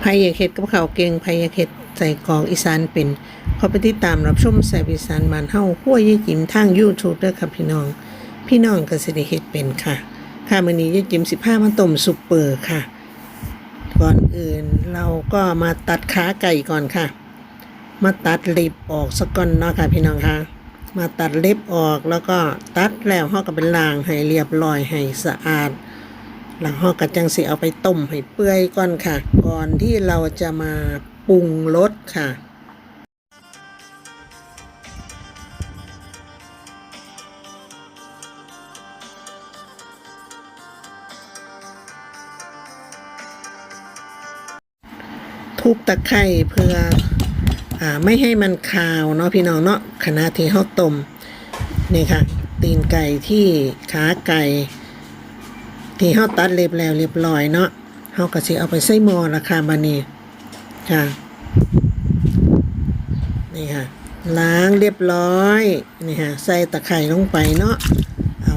ไผอยากเฮ็ดกับข้าวเก่งไผอยากเฮ็ดใส่กอกอีสานเป็นขอไปติดตามรับชมแซบอีสานบ้านเฮาคั่วยายจิ๋มทาง YouTube เด้อค่ะพี่น้อง พี่น้องก็สิได้เฮ็ดเป็นค่ะ ค่ะมื้อนี้ยายจิ๋มสิพามาต้มซุปเปอร์ค่ะ ก่อนอื่นเราก็มาตัดขาไก่ก่อนค่ะ มาตัดเล็บออกสักก่อนเนาะค่ะพี่น้องค่ะ มาตัดเล็บออกแล้วก็ตัดแล้วเฮาก็ไปล้างให้เรียบร้อยให้สะอาด แล้วเฮาก็จังสิเอาไปต้มให้เปื่อยก่อนค่ะ ก่อนที่เราจะมาปรุงรสค่ะทุบตะไคร่เพื่ออไม่ให้มันคาวเนาะพี่น้องเนาะขณะที่เฮาต้มนี่ค่ะ ตีนไก่ที่ขาไก่ ที่เฮาตัดเล็บแล้วเรียบร้อยเนาะเฮาก็สิเอาไปใส่หม้อราคาบานี้ค่ะ นี่ค่ะ ล้างเรียบร้อย นี่ค่ะ ใส่ตะไคร่ลงไปเนาะ เอา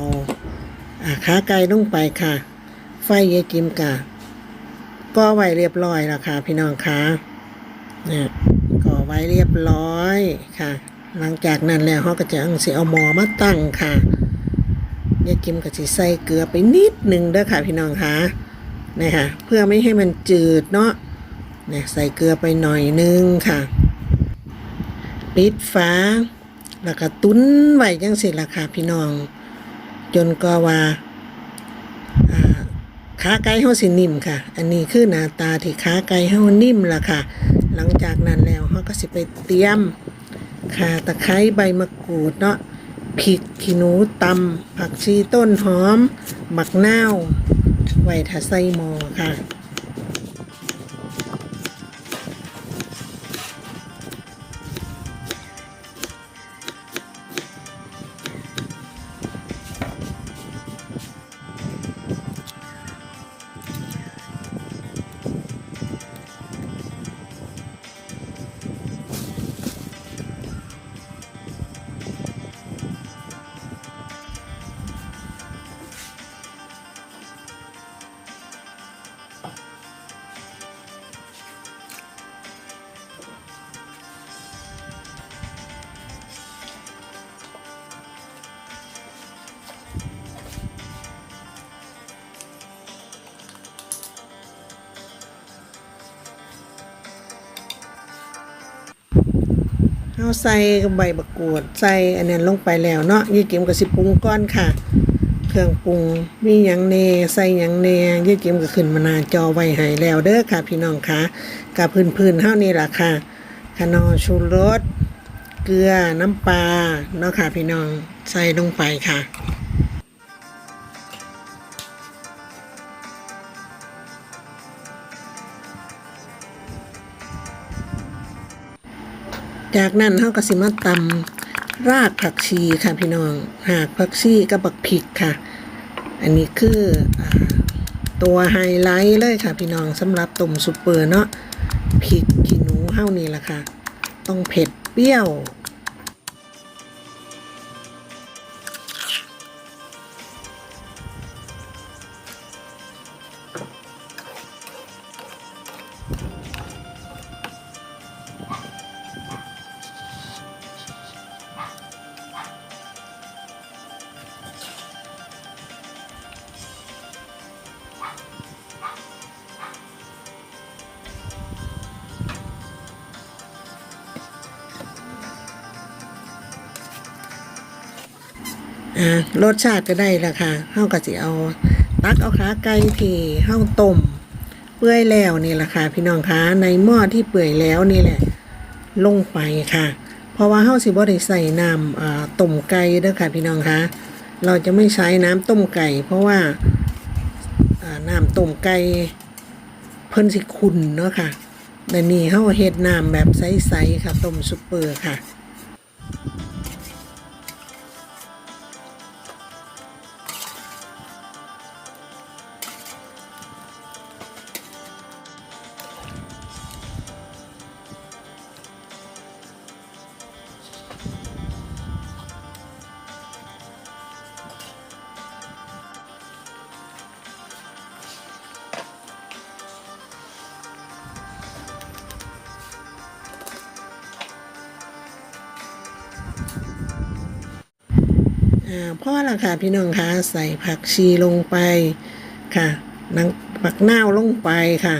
อาขาไก่ลงไปค่ะ ไฟเยายจิมกะก็ไว้เรียบร้อยแล้วค่ะ พี่น้องค่ะเนี่ยก็ไว้เรียบร้อยค่ะ หลังจากนั้นแล้วเขาก็จะเอาสิเอาหมอมาตั้งค่ะ ยายกิมก็สิใส่เกลือไปนิดหนึ่งเด้อค่ะพี่น้องคะเนี่ยค่ะเพื่อไม่ให้มันจืดเนาะเนี่ยใส่เกลือไปหน่อยนึงค่ะ ปิดฝาแล้วก็ตุ้นไว้จังสิล่ะค่ะพี่น้อง จนก็ว่าอ่าขาไก่เฮาสินิ่มค่ะ อันนี้คือหน้าตาที่ขาไก่เฮานิ่มล่ะค่ะ หลังจากนั้นแล้วเฮาก็สิไปเตรียมข่าตะไคร้ใบมะกรูดเนาะ พริกขี้หนูตำผักชีต้นหอมหมักนาวไว้ถ้าใส่หม้อค่ะ เอาใส่ใบบักกูดใส่อันนั้นลงไปแล้วเนาะยี่กิมกับสิปรุงก้อนค่ะ เครื่องปรุงมีหยังเนใส่หยังเนยี่กิมก็ขึ้นมาหนาจอไว้ให้แล้วเด้อค่ะ พี่น้องค่ะกับพื้นๆเท่านี้ล่ะค่ะขนอชูรสเกลือน้ำปลาเนาะค่ะพี่น้องใส่ลงไปค่ะ จากนั้นเขาก็สิมาตำรากผักชีค่ะพี่น้อง หากผักชีกับบักพริกค่ะ อันนี้คืออตัวไฮไลท์เลยค่ะพี่น้องสำหรับต้มซุปเปอร์เนาะพริกขี้หนูเฮ้านี่แหละค่ะ ต้องเผ็ดเปรี้ยว อ่ารสชาติก็ได้ละค่ะเฮาก็สิเอา ตักเอาขาไก่ที่เฮาต้มเปื่อยแล้วนี่ละค่ะ พี่น้องคะในหม้อที่เปื่อยแล้วนี่แหละ ลงไปค่ะ เพราะว่าเฮาสิบ่ได้ใส่น้ำต้มไก่เด้อค่ะ พี่น้องคะเราจะไม่ใช้น้ำต้มไก่ เพราะว่าน้ำต้มไก่เพิ่นสิขุ่นเนาะค่ะแต่นี่เฮาเฮ็ดน้ำแบบใสๆค่ะต้มซุปเปอร์ค่ะ พ่อละค่ะพี่น้องคะใส่ผักชีลงไปค่ะนังผักนาวลงไปค่ะ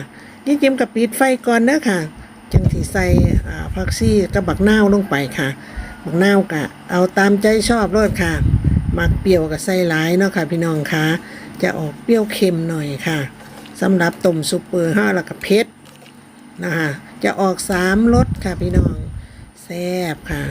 ยี่งจิมกับปิดไฟก่อนเด้อค่ะจังที่ใส่ผักชีกับบักนาวลงไปค่ะ บักนาวกะ เอาตามใจชอบรสค่ะ มักเปรี้ยวกับใส่หลายเนาะค่ะ พี่น้องคะจะออกเปรี้ยวเค็มหน่อยค่ะสำหรับต้มซุปเปอร์ห้าล้วก็เผ็ดนะคะจะออกสามรสค่ะพี่น้องแซ่บค่ะ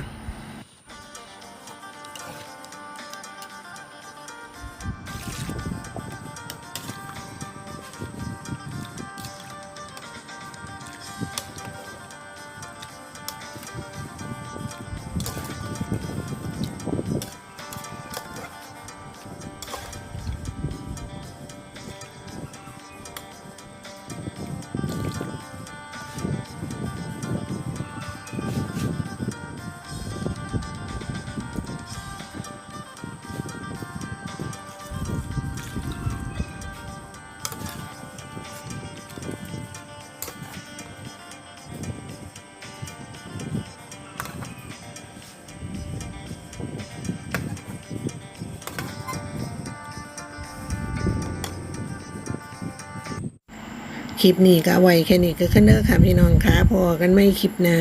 คลิปนี้ก็ไว้แค่นี้ก็แค่เนอค่ะพี่น้องค่ะพอกันไม่คลิปนะ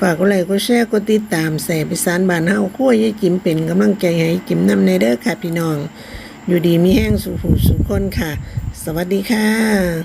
ฝากกดไลค์กดแชร์กดติดตามแสบพิสานบ้านเฮาคั่วยายจิ๋มเป็นกำลังใจให้จิ๋มนำในเด้อค่ะพี่น้อง อยู่ดีมีแห้งสู่ผู้สู่คนค่ะ สวัสดีค่ะ